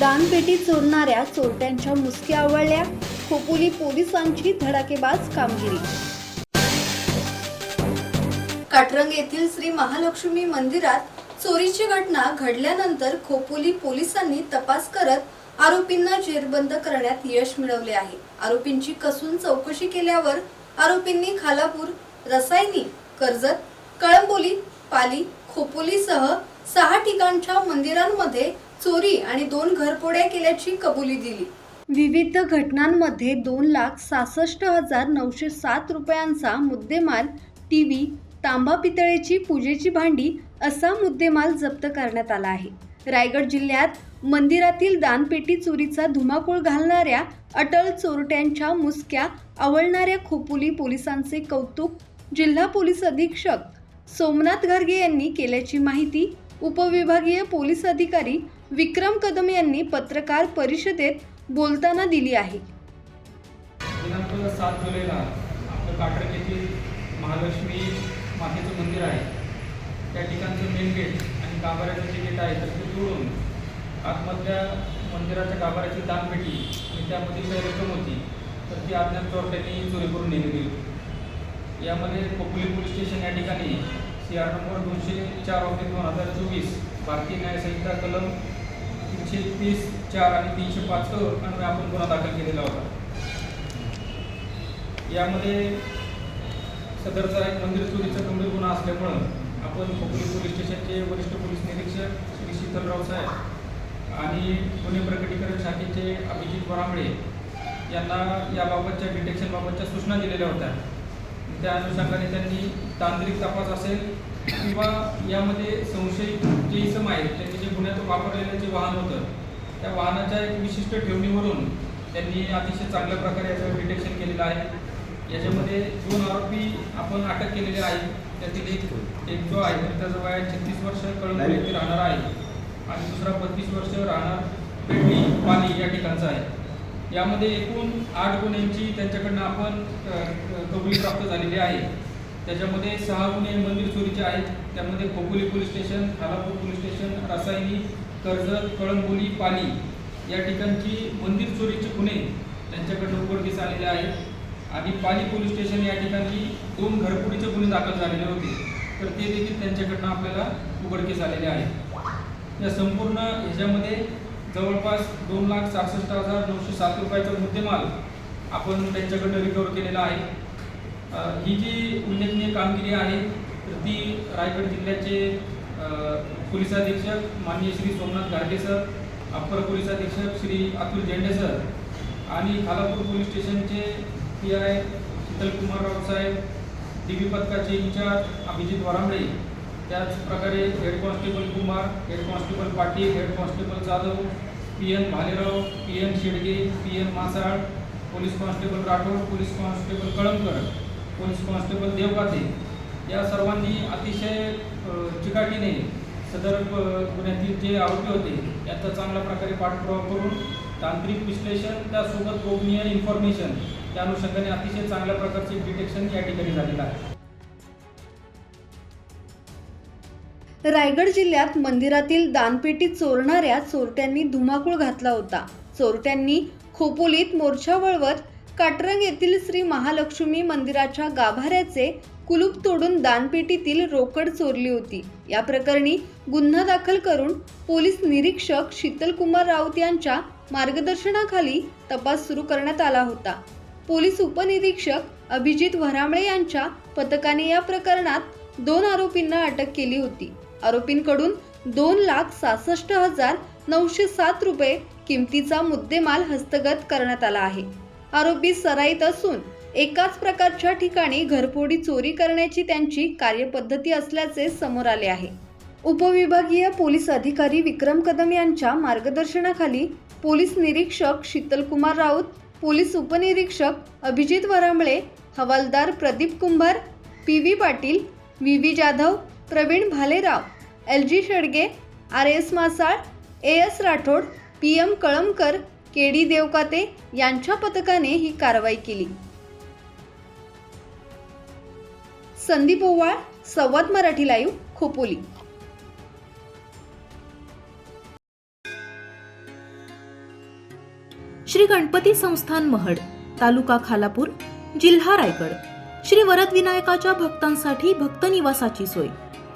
दानपेटी चोरणाऱ्या चोरट्यांच्या मुसक्या आवळल्या. खोपोली पोलिसांची धडाकेबाज कामगिरी. काटरंग येथील श्री महालक्ष्मी मंदिरात चोरीची घटना घडल्यानंतर खोपोली पोलिसांनी तपास करत आरोपींना जेरबंद करण्यात यश मिळवले आहे. आरोपींची कसून चौकशी केल्यावर आरोपींनी खालापूर रसायनी कर्जत कळंबोली पाली खोपोलीसह सहा ठिकाणच्या मंदिरांमध्ये चोरी आणि दोन घरफोड्या केल्याची कबुली दिली. विविध घटनांमध्ये दोन लाख सहासष्ट हजार नऊशे सात रुपयांचा मुद्देमाल टी व्ही तांबा पितळेची पूजेची भांडी असा मुद्देमाल जप्त करण्यात आला आहे. रायगड जिल्ह्यात मंदिरातील दानपेटी चोरीचा धुमाकूळ घालणाऱ्या अटल चोरट्यांच्या मुसक्या आवळणाऱ्या खोपोली पोलिसांचे कौतुक जिल्हा पोलीस अधीक्षक सोमनाथ घरगे यांनी केल्याची माहिती उपविभागीय पोलीस अधिकारी विक्रम कदम यांनी पत्रकार परिषदेत बोलताना दिली आहे. दिनांक सात जुलैला आपलं काटक येथील महालक्ष्मी मातेचं मंदिर आहे. त्या ठिकाणचं मेन गेट आणि गाभाऱ्याचं जे गेट आहे तर ते जोडून आतमधल्या मंदिराच्या गाभाऱ्याची दानपेटी आणि त्यामध्ये काही रक्कम होती तर ती अज्ञात चोरट्यांनी चोरी करून नेली गेली. यामध्ये कोपली पोलीस स्टेशन या ठिकाणी सी आर नंबर दोनशे चार ऑफिस दोन हजार चोवीस भारतीय न्यायसंहिता कलम एकशे तीस चार आणि तीनशे पाच अन्वय आपण गुन्हा दाखल केलेला होता. यामध्ये सदरचा एक मंदिर चोरीचा गंभीर गुन्हा असल्यामुळं आपण खोपोली पोलीस स्टेशनचे वरिष्ठ पोलीस निरीक्षक श्री शीतलराव साहेब आणि गुन्हे प्रकटीकरण शाखेचे अभिजित वरांबळे यांना याबाबतच्या डिटेक्शनबाबतच्या सूचना दिलेल्या होत्या. त्या अनुषंगाने त्यांनी तांत्रिक तपास असेल किंवा यामध्ये संशयित जे इसम आहेत त्यांनी जे गुन्ह्यात वापरलेलं जे वाहन होतं त्या वाहनाच्या एक विशिष्ट ठेवणीवरून त्यांनी अतिशय चांगल्या प्रकारे याचं डिटेक्शन केलेलं आहे. याच्यामध्ये दोन आरोपी आपण अटक केलेले आहेत त्यातील एक एक जो आहे त्याचं वय छत्तीस वर्ष कळंबोली येथे राहणार आहे आणि दुसरा बत्तीस वर्ष राहणार पेडणी पाणी या ठिकाणचा आहे. यामध्ये एकूण आठ गुन्ह्यांची त्यांच्याकडनं आपण कबुली प्राप्त झालेली आहे. त्याच्यामध्ये सहा गुन्हे मंदिर चोरीचे आहेत. त्यामध्ये Khopoli police station Khalapur police station Rasayani Karjat Kalamboli Pali या ठिकाणची मंदिर चोरीचे गुन्हे त्यांच्याकडनं उघडकीस आलेले आहेत. आणि पाली पोलीस स्टेशन या ठिकाणी दोन घरपुडीचे गुन्हे दाखल झालेले होते. तर ते देखील त्यांच्याकडनं आपल्याला उघडकीस आलेले आहेत. या संपूर्ण ह्याच्यामध्ये जवळपास दोन लाख सहासष्ट हजार नऊशे सात रुपयाचा मुद्देमाल आपण त्यांच्याकडनं रिकवर केलेला आहे. ही जी उल्लेखनीय कामगिरी आहे तर ती रायगड जिल्ह्याचे पोलीस अधीक्षक माननीय Shri Somnath Gadge sir upper police अधीक्षक श्री अतुल झेंडे सर आणि खालापूर पोलीस स्टेशनचे पी आय शीतलकुमार राव साहेब डी बी पथकाचे इंचार्ज अभिजित वरांबळे त्याच प्रकारे head constable Kumar head constable Patil head constable Jadhav P N Bhalerao P N Shedge P N Masal police constable Rathod police constable Kalamkar police constable Devkate या सर्वांनी अतिशय चिकाटीने सदर गुन्ह्यातील जे आरोपी होते याचा चांगल्या प्रकारे पाठपुरावा करून तांत्रिक विश्लेषण त्यासोबत गोपनीय इन्फॉर्मेशन त्या अनुषंगाने अतिशय चांगल्या प्रकारचे डिटेक्शन या ठिकाणी झालेलं आहे. रायगड जिल्ह्यात मंदिरातील दानपेटी चोरणाऱ्या चोरट्यांनी धुमाकूळ घातला होता. चोरट्यांनी खोपोलीत मोर्चा वळवत काटरंग येथील श्री महालक्ष्मी मंदिराच्या गाभाऱ्याचे कुलूप तोडून दानपेटीतील रोकड चोरली होती. या प्रकरणी गुन्हा दाखल करून पोलीस निरीक्षक शीतलकुमार राऊत यांच्या मार्गदर्शनाखाली तपास सुरू करण्यात आला होता. पोलीस उपनिरीक्षक अभिजित वरामळे यांच्या पथकाने या प्रकरणात दोन आरोपींना अटक केली होती. आरोपींकडून दोन लाख सहासष्ट हजार नऊशे सात रुपये किमतीचा मुद्देमाल हस्तगत करण्यात आला आहे. आरोपी सराईत असून एकाच प्रकारच्या ठिकाणी घरफोडी चोरी करण्याची त्यांची कार्यपद्धती असल्याचे समोर आले आहे. उपविभागीय पोलीस अधिकारी विक्रम कदम यांच्या मार्गदर्शनाखाली पोलीस निरीक्षक शीतलकुमार राऊत पोलीस उपनिरीक्षक अभिजित वरांबळे हवालदार Pradeep Kumbhar P V Patil V V Jadhav Pravin Bhalerao L G Shedge R S Masal A S Rathod P M Kalamkar K D Devkate यांच्या पथकाने ही कारवाई केली. संदीप ओवाळ संवाद मराठी लाईव्ह खोपोली. श्री गणपती संस्थान महड तालुका खालापूर जिल्हा रायगड. श्री वरद विनायकाच्या भक्तांसाठी भक्त निवासाची सोय.